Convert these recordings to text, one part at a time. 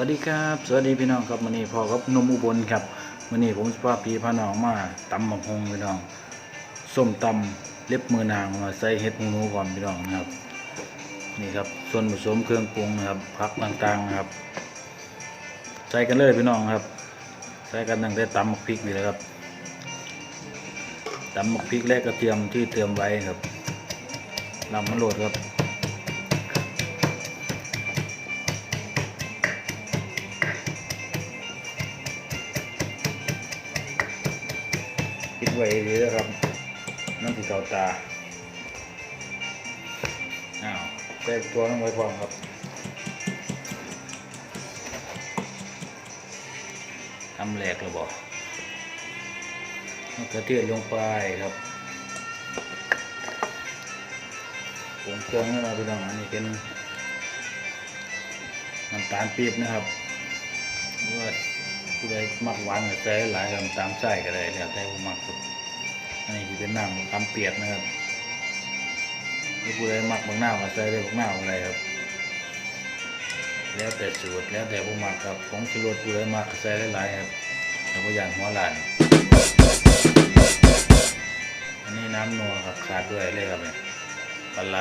วัสดีครับ สวัสดีพี่น้องครับวันนี้พ่อกับนมอุบลครับวันนี้ผมสพาพี่พาน้องมาตำหมกฮงพี่น้องส้มตำเล็บมือนางมาใส่เห็ดหูหนูก่อนพี่น้องนะครับ นี่ครับส่วนผสมเครื่องปรุงนะครับผักต่างๆนะครับ ใส่กันเลยพี่น้องครับ ใส่กันตั้งแต่ตำหมกพริกนี่เลยครับตำหมกพริกและกระเทียมที่เตรียมไว้ครับนำมันโหลดครับ ไว้ดีนะครับน้ำสีเกาตาอ้าวใส่ตัวลงไว้พร้อมครับทำแหลกระบอกกระเทียมลงไปครับผงเครื่องนะครับพี่น้องอันนี้เป็นน้ำตาลปี๊บนะครับว่าผู้ใดมักหวานก็ใส่หลายกับตามใส่ก็ได้แล้วแต่ผู้มักครับ เป็นน้ำคำเปียกนะครับนี่ผู้ใดมักบางหน้าก็ใส่ได้บางหน้าอะไรครับ แล้วแต่สูตรแล้วแต่ผู้มักครับของสูตรผู้ใดมักใส่ได้หลายครับแต่ว่าอย่างหัวหลานอันนี้น้ำนัวครับขาดด้วยเลยครับเนี่ยปลาร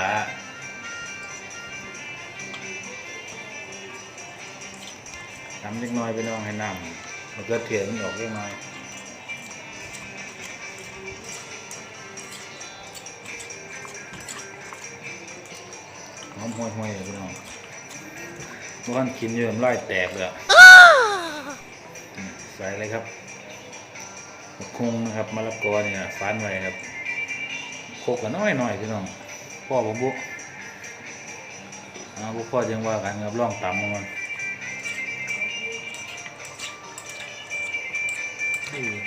้ำเล็กน้อยไปน้องให้น้ำมันก็เทียมมันออกเล็กน้อย หอมห่วยเลยพี่น้องบ้านกินเยอะมันไล่แตกเลยอะใส่เลยครับมะคงนะครับมะละกอเนี่ยฟันไว้ครับโคกกันน้อยหน่อยๆพี่น้องพ่อผมบุกเอาบุกพ่อยังว่ากันครับล่องต่ำมัน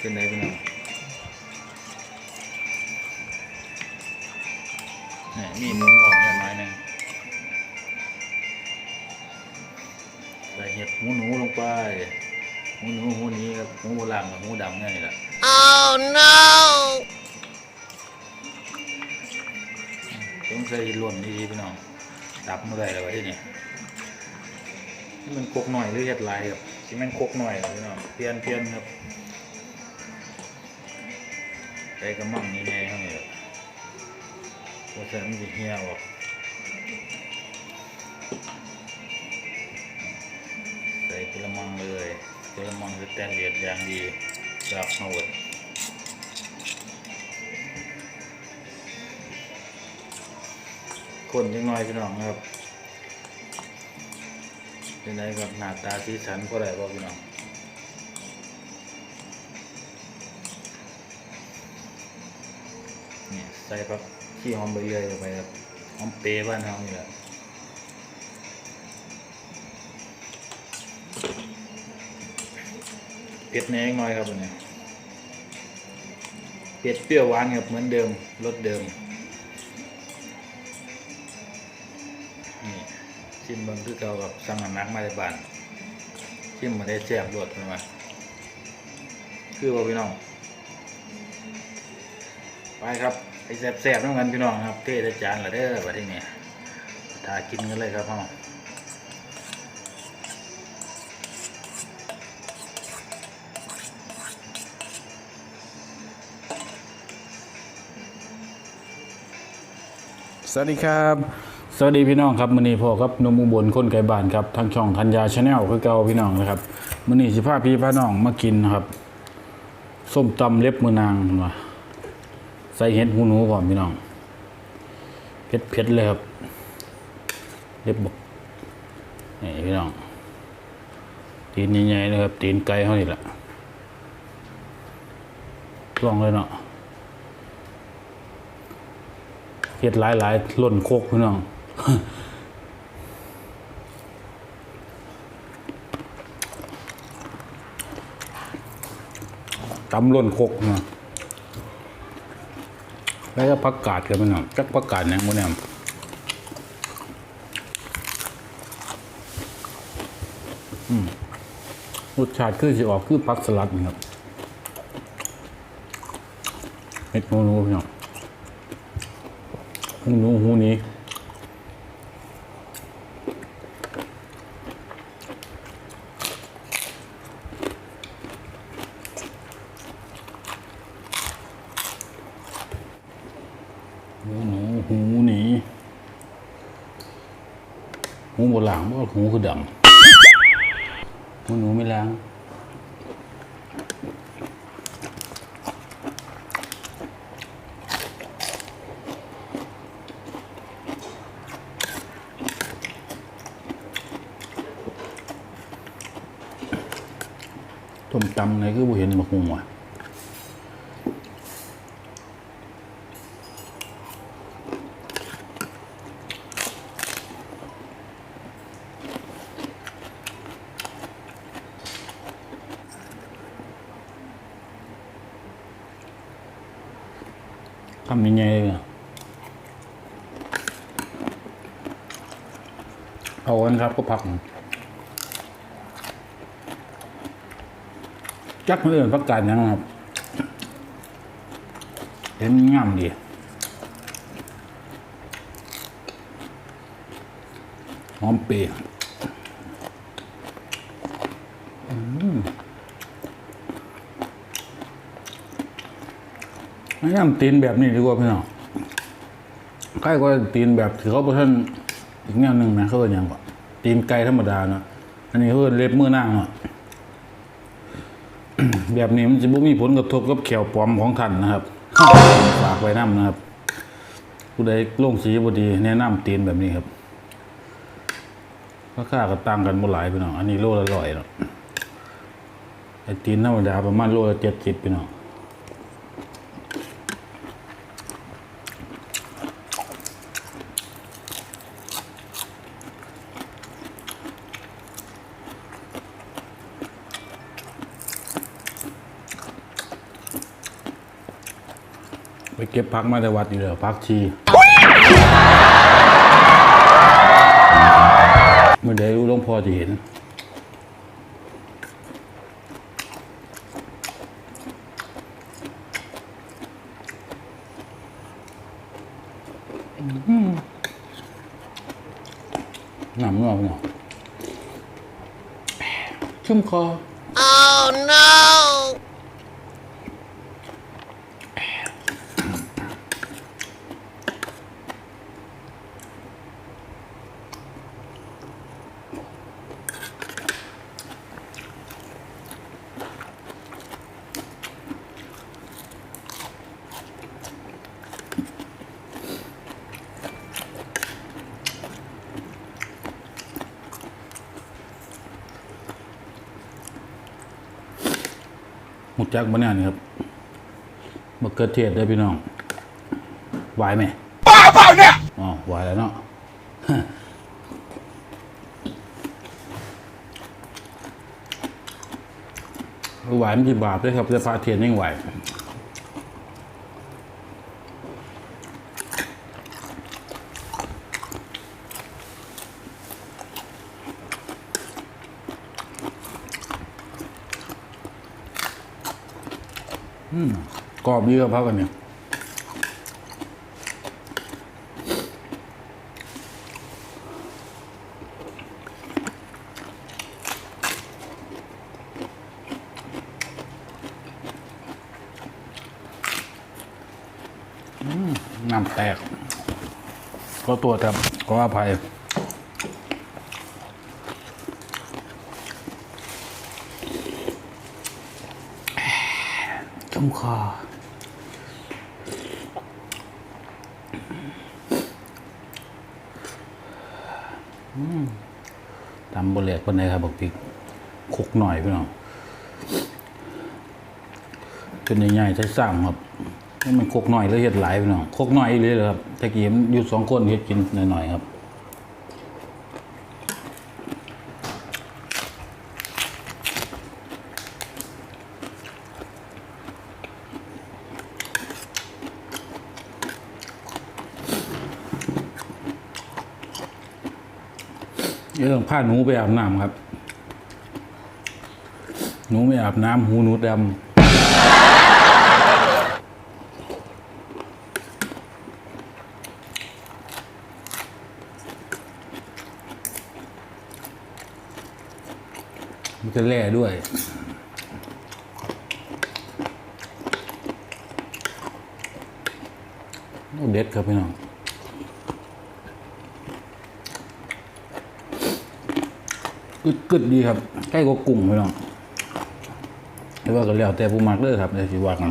เป็นไงพี่น้องนี่มีหมุนออกนิดหน่อยหนึง ห็ดหูหนูลงไปหูหนูหูนี้ครับหูโบราณกับหูดำไงนี่แหละ Oh no! ต้องใส่รวมดีๆพี่น้องตับเมื่อไรแล้ววะที่นี่นี่มันโคกหน่อยหรือเห็ดลายครับที่มันโคกหน่อยครับพี่น้องเปลี่ยนเปลี่ยนครับใส่กระมังนี่ไงข้างนี้ครับเพราะฉะนั้นมันจะเหี่ยวออก กระมังเลยกระมังคือแตนเลียดอย่างดีจากมาหมดคนยังน้อยพี่น้องครับเป็นไรครับหน้าตาสีสันก็ได้บ่พี่น้องนี่ใส่ผักขี้หอมใบเลื่อยไปครับหอมเปรี้ย์บ้านเฮานี่แหละ เผ็ดแน่น้อยครับอันนี้เผ็ดเปรี้ยวหวานครับเหมือนเดิมรสเดิมนี่ชิมเบิ่งคือเก่ากับสั่งน้ำหนักมาในบ้านชิมมาได้แซ่บรวดเพิ่นว่าคือว่าพี่น้องไปครับไปแซ่บๆน้ำกันพี่น้องครับเทใส่จานละเด้อบัดนี้เนี่ยทากินกันเลยครับพ่อ สวัสดีครับ สวัสดีพี่น้องครับมื้อนี้พ่อครับนมอุบลคนไกลบ้านครับทางช่องธัญญาชาแนลคือเก่าพี่น้องนะครับมื้อนี้สิพาพี่พาน้องมากินนะครับส้มตำเล็บมือนางพุ่นว่าใส่เห็ดหูหนูพร้อมพี่น้องเผ็ดเผ็ดๆเลยครับเล็บบกนี่พี่น้องตีนใหญ่ๆเลยครับตีนไก่เท่านี้แหละลองเลยเนาะ เห็ดหลายๆล่นโคกพี่น้องตำล่นโคกนาะแล้วก็ผักกาดกันพี่น้องจักผักกาดเนี่ยมันเนี่ยอืมรสชาติคือสิออกคือผักสลัดนี่ครับเห็ดหนูหนูพี่น้อง หูหูนี้หูหูนีหูบนหลังว่าหูคือดำหูหนูไม่ล้าง ต้มตำไหนคือบ่เห็นมะฮุงว่ะทำยังไงเอะเอาอันครับก็พัก จักเรื่องพักการยังครับ เห็นงามดีหอมเปรี้ยวอืมไม่ำตีนแบบนี้ดีกว่าพี่น้องใกล้กว่าตีนแบบถือเขาเป็นท่นอีกแนวหนึ่งนะเขาเป็นอย่างก่อนตีนไก่ธรรมดาเนาะอันนี้เขาเป็นเล็บมือนั่งเนาะ แบบนี้มันจะบ่มีผลกระทบกับแขวปลอมของท่านนะครับฝากไว้น้ำนะครับ ผู้ใดลงสีบดีแนะนำตีนแบบนี้ครับราคาก็ต่างกันบ่หลายพี่น้องอันนี้โลละร้อยเนาะไอ้ตีนธรรมดาประมาณโลละเจ็ดสิบพี่น้อง ไปเก็บพักมาแต่วัดอยู่แล้วพักชีเมื่อใดรู้หลวงพ่อจะเห็นหนำงอกเนาะชุ่มคอ Oh no! จักบ้านนี่ครับมะเขือเทศได้อพี่น้องไหวไหมบ้าเปล่าเนี่ยอ๋อไหวแล้วเนาะไหวมันจีบาปเลยครับแต่ฟ้าเทียนยังไหว ก รอบดีกับพักกันเนี่ยน้ำแตกก็ตัวครับก็อภัยจมคอ ตำบะเลียกคนไหนครับบอกพริกคุกหน่อยพี่น้องเป็นใหญ่ๆใช้ซ้ำครับให้มันคุกหน่อยแล้วเห็ดหลายพี่น้องคุกหน่อยเลยเหรอครับตะกี้มันอยู่สองคนเห็ดกินหน่อยๆครับ เรื่องผ้าหนูไปอาบน้ำครับ หนูไม่อาบน้ำหูหนูดำมันจะแล่ด้วยเด็ดครับพี่น้อง กึดกึดดีครับใกล้กว่ากุ้งพี่น้องแต่ว่าก็แล้วแต่ผู้มักเด้อครับในสิว่ากัน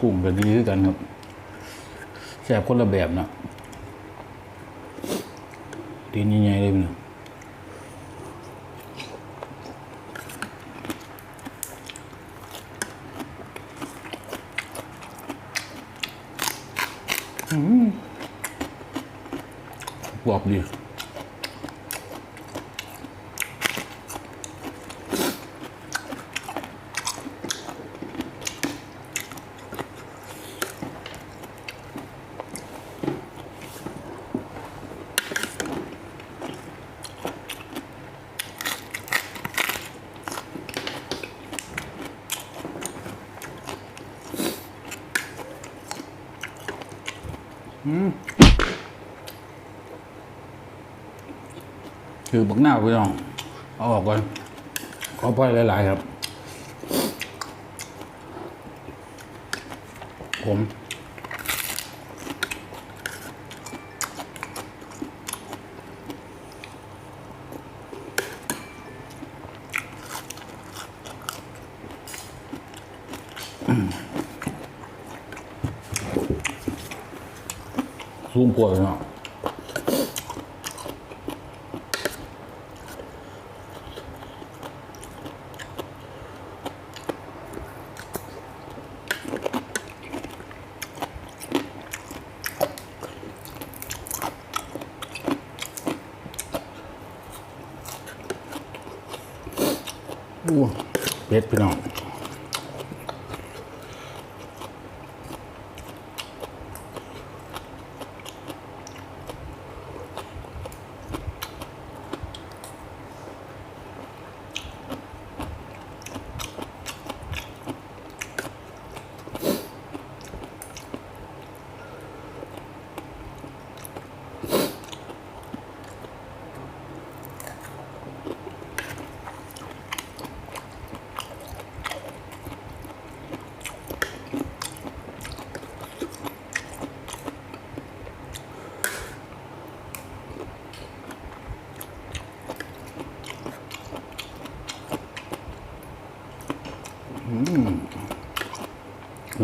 กุ้งก็ดีด้วยกันครับแสบคนละแบบนะตีนใหญ่ๆเลยพี่น้อง กร คือบักหน้าพี่น้องเอาออกก่อนขอปล่อยหลาย ๆ ครับ ผมซูมปวดเนาะ อู้เป็ดพี่น้อง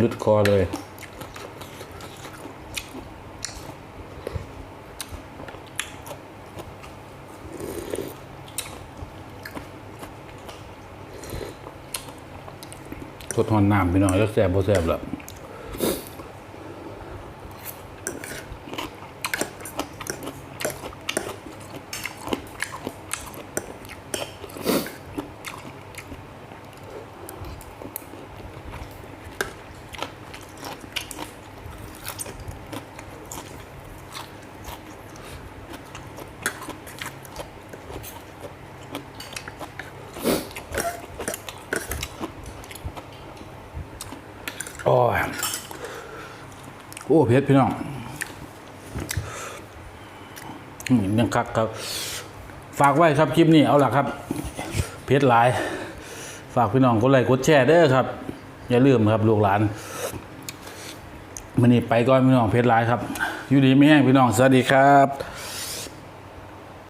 ลุดคอเลยทดทอนน้ำไปหน่อยแล้วแสบบ่แสบละ อ้ยโอ้เพชรพี่น้องยังคักครับ ฝากไว้ครับคลิปนี้เอาล่ะครับ เพชรหลาย ฝากพี่น้องกดไลค์กดแชร์เด้อครับ อย่าลืมครับลูกหลานมันนี้ไปก่อนพี่น้องเพชรหลายครับ อยู่ดีไม่แห้งพี่น้องสวัสดีครับ